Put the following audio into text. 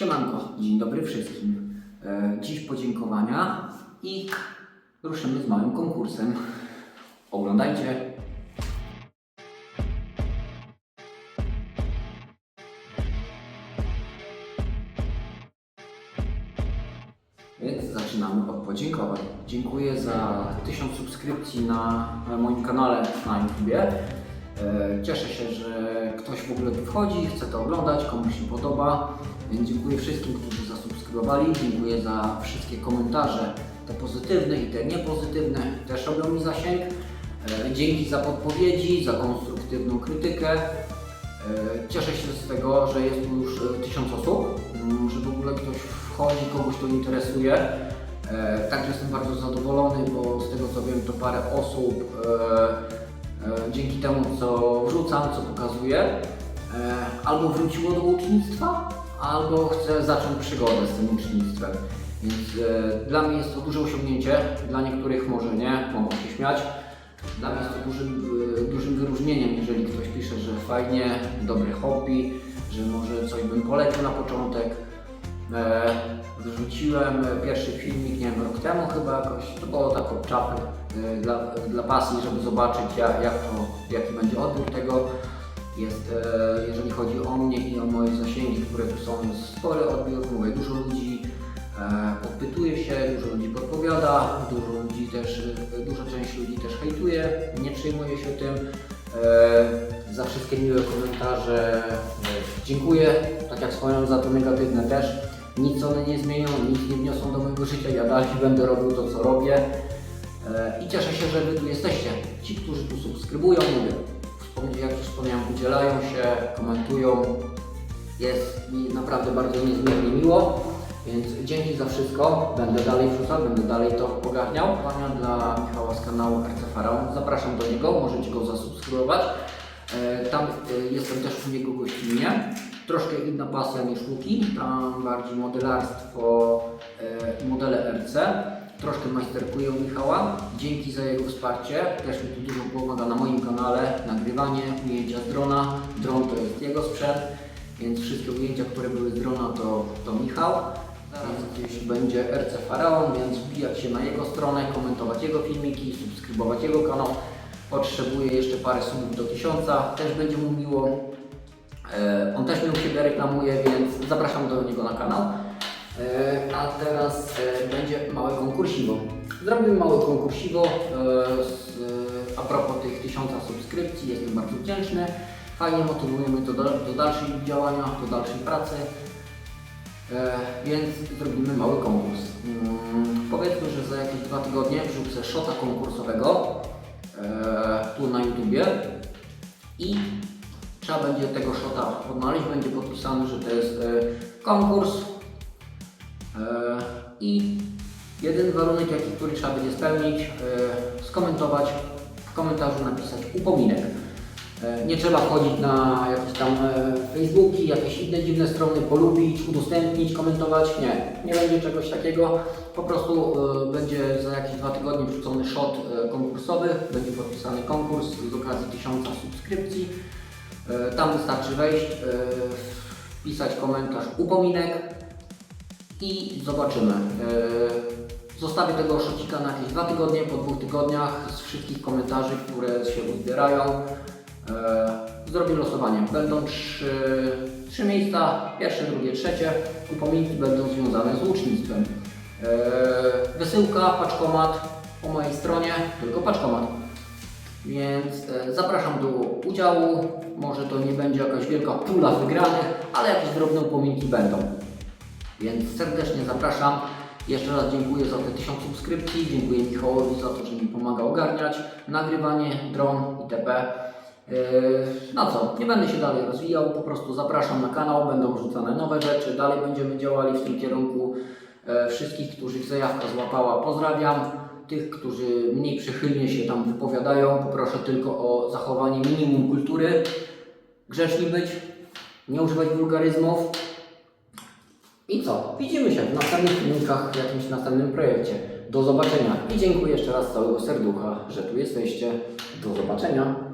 Siemanko, dzień dobry wszystkim. E, Dziś podziękowania i ruszymy z małym konkursem. Oglądajcie. Więc zaczynamy od podziękowań. Dziękuję za 1000 subskrypcji na moim kanale na YouTubie. E, Cieszę się, że ktoś w ogóle tu wchodzi, chce to oglądać, komuś się podoba. Więc dziękuję wszystkim, którzy zasubskrybowali. Dziękuję za wszystkie komentarze, te pozytywne i te niepozytywne. Też robią mi zasięg. E, Dzięki za podpowiedzi, za konstruktywną krytykę. E, Cieszę się z tego, że jest tu już e, tysiąc osób, mm, że w ogóle ktoś wchodzi, kogoś to interesuje. Także jestem bardzo zadowolony, bo z tego co wiem, to parę osób dzięki temu, co wrzucam, co pokazuję, albo wróciło do ucznictwa, albo chce zacząć przygodę z tym ucznictwem. Więc e, dla mnie jest to duże osiągnięcie, dla niektórych może nie, mogą się śmiać. Dla mnie jest to dużym, e, dużym wyróżnieniem, jeżeli ktoś pisze, że fajnie, dobre hobby, że może coś bym polecił na początek. E, Wrzuciłem pierwszy filmik, nie wiem, rok temu chyba jakoś, to było tak od czapy e, dla, dla pasji, żeby zobaczyć jak, jak to, jaki będzie odbiór tego. Jest, e, jeżeli chodzi o mnie i o moje zasięgi, które tu są, spory odbiór, mówię, dużo ludzi e, podpytuje się, dużo ludzi podpowiada, dużo ludzi też, e, duża część ludzi też hejtuje, nie przejmuje się tym. Za wszystkie miłe komentarze dziękuję, tak jak wspomniałem za te negatywne też. Nic one nie zmienią, nic nie wniosą do mojego życia, ja dalej będę robił to, co robię. I cieszę się, że Wy tu jesteście. Ci, którzy tu subskrybują, mówię, jak już wspomniałem, udzielają się, komentują. Jest mi naprawdę bardzo niezmiernie miło, więc dzięki za wszystko. Będę dalej wrzucał, będę dalej to ogarniał. Pania dla Michała z kanału RC Faraon. Zapraszam do niego, możecie go zasubskrybować. E, Tam e, jestem też u niego gościnnie. Troszkę inna pasja niż Łuki, tam bardziej modelarstwo e, modele RC. Troszkę majsterkuję u Michała. Dzięki za jego wsparcie. Też mi tu dużo pomaga na moim kanale. Nagrywanie, ujęcia z drona. Dron to jest jego sprzęt, więc wszystkie ujęcia, które były z drona to, to Michał. Zaraz gdzieś będzie RC Faraon, więc wbijać się na jego stronę, komentować jego filmiki, subskrybować jego kanał. Potrzebuję jeszcze parę subów do tysiąca, też będzie mu miło. E, On też mnie u siebie reklamuje, więc zapraszam do niego na kanał. E, A teraz e, będzie małe konkursiwo. Zrobimy małe konkursiwo e, a propos tych tysiąca subskrypcji. Jestem bardzo wdzięczny. Fajnie motywuje mnie to do, do dalszej działania, do dalszej pracy. Więc zrobimy mały konkurs. Mm, powiedzmy, że za jakieś dwa tygodnie wrzucę szota konkursowego tu na YouTubie i trzeba będzie tego szota odnaleźć. Będzie podpisane, że to jest konkurs i jeden warunek, jaki, który trzeba będzie spełnić, e, skomentować, w komentarzu napisać upominek. E, Nie trzeba wchodzić na jakieś tam e, Facebooki, jakieś inne dziwne strony, polubić, udostępnić, komentować. Nie, nie będzie czegoś takiego. Po prostu e, będzie za jakieś dwa tygodnie wrzucony shot e, konkursowy, będzie podpisany konkurs z okazji tysiąca subskrypcji. E, Tam wystarczy wejść, e, wpisać komentarz upominek i zobaczymy. E, Zostawię tego szocika na jakieś dwa tygodnie, po dwóch tygodniach z wszystkich komentarzy, które się uzbierają. E, Zrobię losowanie. Będą trzy, trzy miejsca, pierwsze, drugie, trzecie. Upominki będą związane z łucznictwem. E, Wysyłka, paczkomat po mojej stronie, tylko paczkomat. Więc zapraszam do udziału. Może to nie będzie jakaś wielka pula wygranych, ale jakieś drobne upominki będą. Więc serdecznie zapraszam. Jeszcze raz dziękuję za te 1000 subskrypcji. Dziękuję Michałowi za to, że mi pomaga ogarniać nagrywanie, dron itp. Yy, No co, nie będę się dalej rozwijał, po prostu zapraszam na kanał, będą wrzucane nowe rzeczy, dalej będziemy działali w tym kierunku. E, Wszystkich, których zajawka złapała, pozdrawiam. Tych, którzy mniej przychylnie się tam wypowiadają, poproszę tylko o zachowanie minimum kultury. Grzeczni być, nie używać wulgaryzmów. I co? Widzimy się w następnych filmikach, w jakimś następnym projekcie. Do zobaczenia i dziękuję jeszcze raz z całego serducha, że tu jesteście. Do zobaczenia.